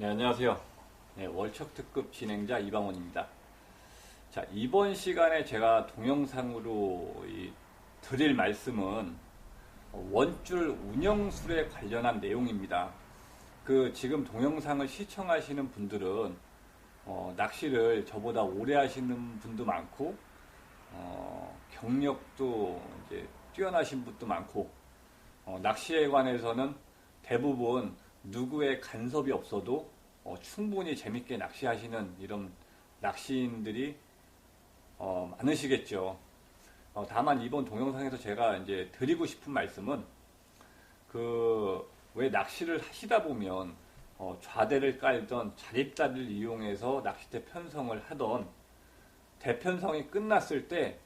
네, 안녕하세요. 네, 월척 특급 진행자 이방원입니다. 자, 이번 시간에 제가 동영상으로 이 드릴 말씀은 원줄 운영술에 관련한 내용입니다. 그 지금 동영상을 시청하시는 분들은 어, 낚시를 저보다 오래 하시는 분도 많고 어, 경력도 이제 뛰어나신 분도 많고 어, 낚시에 관해서는 대부분 누구의 간섭이 없어도 어, 충분히 재밌게 낚시하시는 이런 낚시인들이 어, 많으시겠죠. 어, 다만 이번 동영상에서 제가 이제 드리고 싶은 말씀은 그 왜 낚시를 하시다 보면 어, 좌대를 깔던 자립다리를 이용해서 낚싯대 편성을 하던 대편성이 끝났을 때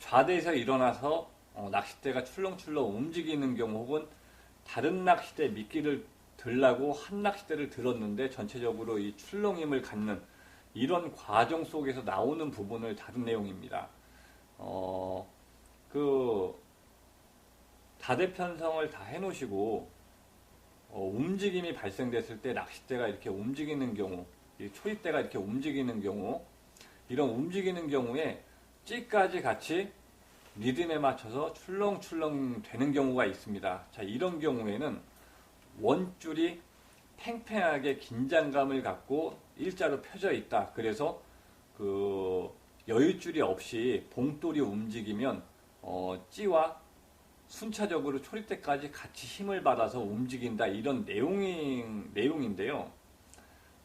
좌대에서 일어나서 어, 낚싯대가 출렁출렁 움직이는 경우 혹은 다른 낚싯대 미끼를 들라고 한 낚싯대를 들었는데 전체적으로 이 출렁임을 갖는 이런 과정 속에서 나오는 부분을 다룬 내용입니다. 어, 그 다대편성을 다 해놓으시고 어, 움직임이 발생됐을 때 낚싯대가 이렇게 움직이는 경우, 이 초입대가 이렇게 움직이는 경우, 이런 움직이는 경우에 찌까지 같이 리듬에 맞춰서 출렁출렁 되는 경우가 있습니다. 자, 이런 경우에는 원줄이 팽팽하게 긴장감을 갖고 일자로 펴져 있다. 그래서 그 여유줄이 없이 봉돌이 움직이면 어, 찌와 순차적으로 초리대까지 같이 힘을 받아서 움직인다. 이런 내용이, 내용인데요.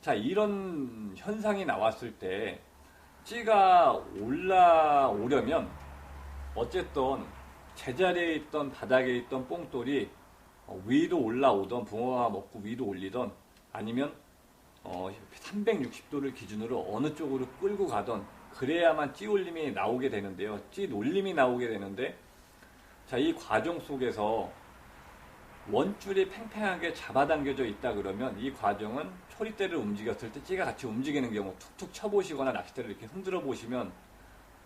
자, 이런 현상이 나왔을 때 찌가 올라오려면 어쨌든 제자리에 있던 바닥에 있던 뽕돌이 어, 위로 올라오던 붕어가 먹고 위로 올리던 아니면 어, 360도를 기준으로 어느 쪽으로 끌고 가던 그래야만 찌 올림이 나오게 되는데요. 찌 놀림이 나오게 되는데 자, 이 과정 속에서 원줄이 팽팽하게 잡아당겨져 있다 그러면 이 과정은 초리대를 움직였을 때 찌가 같이 움직이는 경우 툭툭 쳐보시거나 낚싯대를 이렇게 흔들어 보시면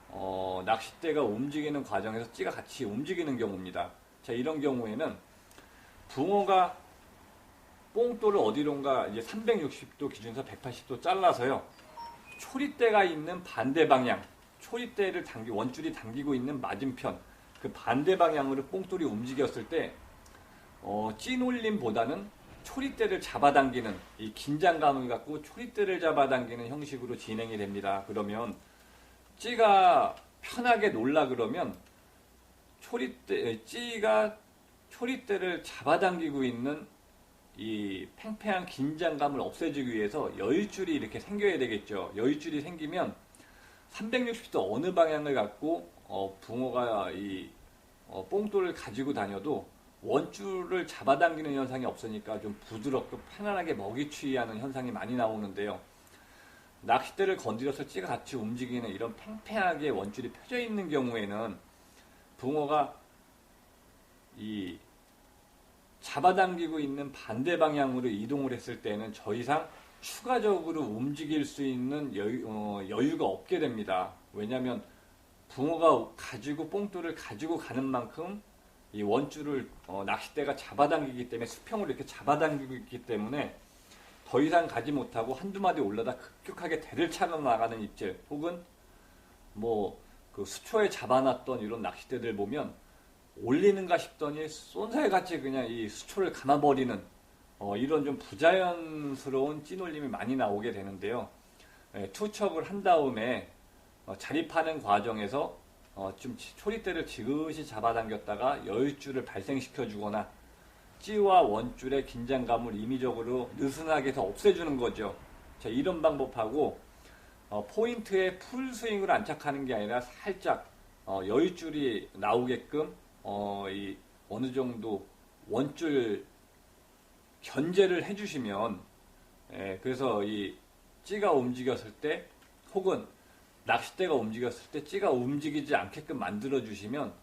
어, 낚싯대가 움직이는 과정에서 찌가 같이 움직이는 경우입니다. 자, 이런 경우에는 붕어가 뽕돌을 어디론가 이제 360도 기준에서 180도 잘라서요. 초리대가 있는 반대 방향, 초리대를 당기 원줄이 당기고 있는 맞은편 그 반대 방향으로 뽕돌이 움직였을 때 어, 찐올림보다는 초리대를 잡아당기는 이 긴장감을 갖고 초리대를 잡아당기는 형식으로 진행이 됩니다. 그러면 찌가 편하게 놀라 그러면 초리대 찌가 초리대를 잡아당기고 있는 이 팽팽한 긴장감을 없애주기 위해서 여유줄이 이렇게 생겨야 되겠죠. 여유줄이 생기면 360도 어느 방향을 갖고 어, 붕어가 이 어, 뽕돌을 가지고 다녀도 원줄을 잡아당기는 현상이 없으니까 좀 부드럽고 편안하게 먹이 취하는 현상이 많이 나오는데요. 낚싯대를 건드려서 찌가 같이 움직이는 이런 팽팽하게 원줄이 펴져 있는 경우에는 붕어가 이 잡아당기고 있는 반대 방향으로 이동을 했을 때는 더 이상 추가적으로 움직일 수 있는 여유, 어, 여유가 없게 됩니다. 왜냐하면 붕어가 가지고 뽕돌을 가지고 가는 만큼 이 원줄을 어, 낚싯대가 잡아당기기 때문에 수평으로 이렇게 잡아당기고 있기 때문에 더 이상 가지 못하고 한두 마디 올라다 급격하게 대를 차려 나가는 입질 혹은 뭐 그 수초에 잡아놨던 이런 낚싯대들 보면 올리는가 싶더니 쏜살 같이 그냥 이 수초를 감아버리는 어, 이런 좀 부자연스러운 찐올림이 많이 나오게 되는데요. 예, 투척을 한 다음에 어, 자립하는 과정에서 어, 좀 초리대를 지그시 잡아당겼다가 여유줄을 발생시켜 주거나 찌와 원줄의 긴장감을 임의적으로 느슨하게 해서 없애주는 거죠. 자, 이런 방법하고 어, 포인트에 풀스윙을 안착하는 게 아니라 살짝 어, 여유줄이 나오게끔 어, 이 어느 정도 원줄 견제를 해주시면 예, 그래서 이 찌가 움직였을 때 혹은 낚싯대가 움직였을 때 찌가 움직이지 않게끔 만들어 주시면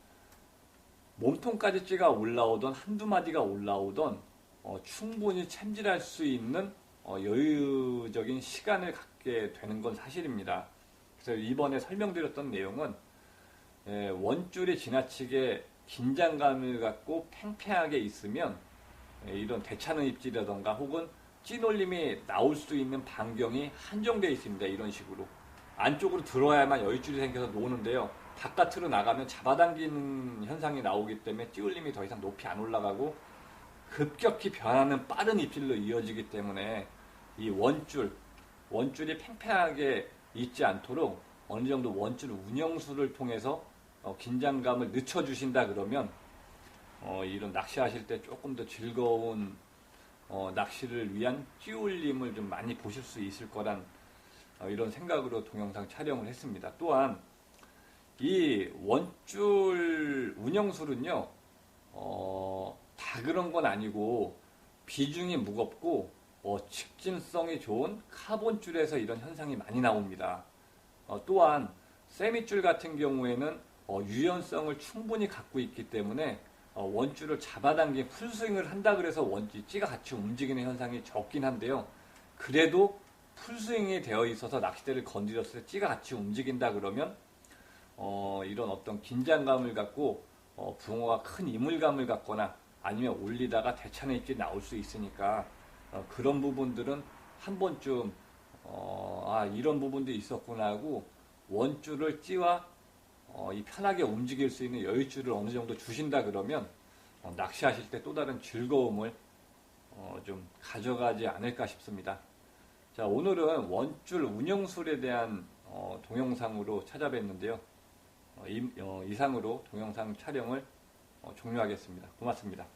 몸통까지 찌가 올라오던 한두 마디가 올라오던 어, 충분히 챔질할 수 있는 어, 여유적인 시간을 갖게 되는 건 사실입니다. 그래서 이번에 설명드렸던 내용은 예, 원줄이 지나치게 긴장감을 갖고 팽팽하게 있으면 예, 이런 대차는 입질이라던가 혹은 찌놀림이 나올 수 있는 반경이 한정되어 있습니다. 이런 식으로. 안쪽으로 들어와야만 여유줄이 생겨서 노는데요. 바깥으로 나가면 잡아당기는 현상이 나오기 때문에 찌울림이 더 이상 높이 안 올라가고 급격히 변하는 빠른 입질로 이어지기 때문에 이 원줄, 원줄이 팽팽하게 있지 않도록 어느 정도 원줄 운영수를 통해서 어, 긴장감을 늦춰주신다 그러면 어, 이런 낚시하실 때 조금 더 즐거운 어, 낚시를 위한 찌울림을 좀 많이 보실 수 있을 거란 어, 이런 생각으로 동영상 촬영을 했습니다. 또한 이 원줄 운영술은요, 어, 다 그런 건 아니고 비중이 무겁고 어, 직진성이 좋은 카본줄에서 이런 현상이 많이 나옵니다. 어, 또한 세미줄 같은 경우에는 어, 유연성을 충분히 갖고 있기 때문에 어, 원줄을 잡아당긴 풀스윙을 한다 그래서 원지 찌가 같이 움직이는 현상이 적긴 한데요. 그래도 풀스윙이 되어 있어서 낚싯대를 건드렸을 때 찌가 같이 움직인다 그러면 어, 이런 어떤 긴장감을 갖고 어, 붕어가 큰 이물감을 갖거나 아니면 올리다가 대차는 입질이 나올 수 있으니까 어, 그런 부분들은 한 번쯤 어, 아 이런 부분도 있었구나 하고 원줄을 찌와 어, 이 편하게 움직일 수 있는 여유줄을 어느 정도 주신다 그러면 어, 낚시하실 때 또 다른 즐거움을 어, 좀 가져가지 않을까 싶습니다. 자 오늘은 원줄 운영술에 대한 어, 동영상으로 찾아뵀는데요. 어, 이, 어, 이상으로 동영상 촬영을 어, 종료하겠습니다. 고맙습니다.